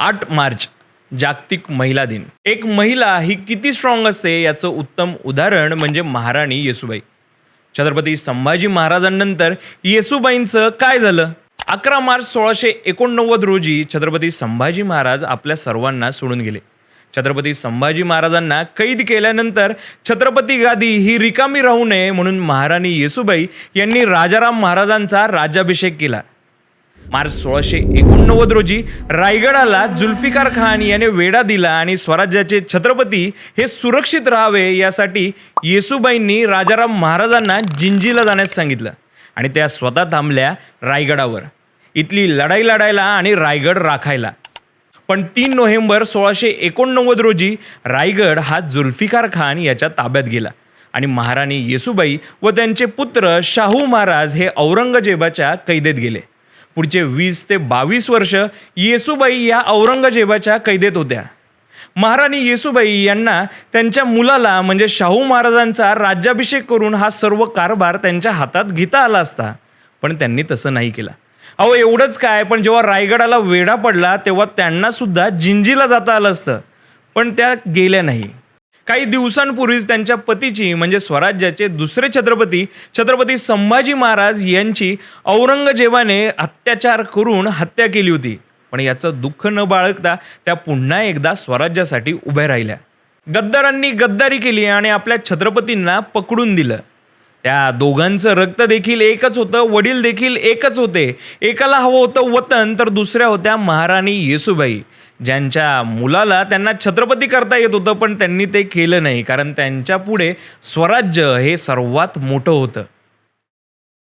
आठ मार्च जागतिक महिला दिन. एक महिला ही किती स्ट्रॉंग असते याचं उत्तम उदाहरण म्हणजे महाराणी येसुबाई. छत्रपती संभाजी महाराजांनंतर येसुबाईंचं काय झालं? अकरा मार्च सोळाशे एकोणनव्वद रोजी छत्रपती संभाजी महाराज आपल्या सर्वांना सोडून गेले. छत्रपती संभाजी महाराजांना कैद केल्यानंतर छत्रपती गादी ही रिकामी राहू नये म्हणून महाराणी येसुबाई यांनी राजाराम महाराजांचा राज्याभिषेक केला. मार्च सोळाशे एकोणनव्वद रोजी रायगडाला जुल्फिकार खान याने वेढा दिला आणि स्वराज्याचे छत्रपती हे सुरक्षित राहावे यासाठी येसुबाईंनी राजाराम महाराजांना जिंजीला जाण्यास सांगितलं आणि त्या स्वतः थांबल्या रायगडावर. इथली लढाई लढायला आणि रायगड राखायला. पण तीन नोव्हेंबर सोळाशे एकोणनव्वद रोजी रायगड हा जुल्फिकार खान याच्या ताब्यात गेला आणि महाराणी येसुबाई व त्यांचे पुत्र शाहू महाराज हे औरंगजेबाच्या कैदेत गेले. पुढचे वीस ते बावीस वर्ष येसुबाई या औरंगजेबाच्या कैदेत होत्या. महाराणी येसुबाई यांना त्यांच्या मुलाला म्हणजे शाहू महाराजांचा राज्याभिषेक करून हा सर्व कारभार त्यांच्या हातात घेता आला असता. पण त्यांनी तसं नाही केलं. अहो एवढंच काय पण जेव्हा रायगडाला वेढा पडला तेव्हा त्यांना सुद्धा जिंजीला जाता आलं असतं. पण त्या गेल्या नाही. काही दिवसांपूर्वीच त्यांच्या पतीची म्हणजे स्वराज्याचे दुसरे छत्रपती छत्रपती संभाजी महाराज यांची औरंगजेबाने अत्याचार करून हत्या केली होती. पण याचं दुःख न बाळगता त्या पुन्हा एकदा स्वराज्यासाठी उभ्या राहिल्या. गद्दारांनी गद्दारी केली आणि आपल्या छत्रपतींना पकडून दिलं. त्या दोघांचं रक्त देखील एकच होतं वडील देखील एकच होते. एकाला हवं होतं वतन तर दुसऱ्या होत्या महाराणी येसुबाई ज्यांच्या मुलाला त्यांना छत्रपती करता येत होतं पण त्यांनी ते केलं नाही कारण त्यांच्या पुढे स्वराज्य हे सर्वात मोठं होतं.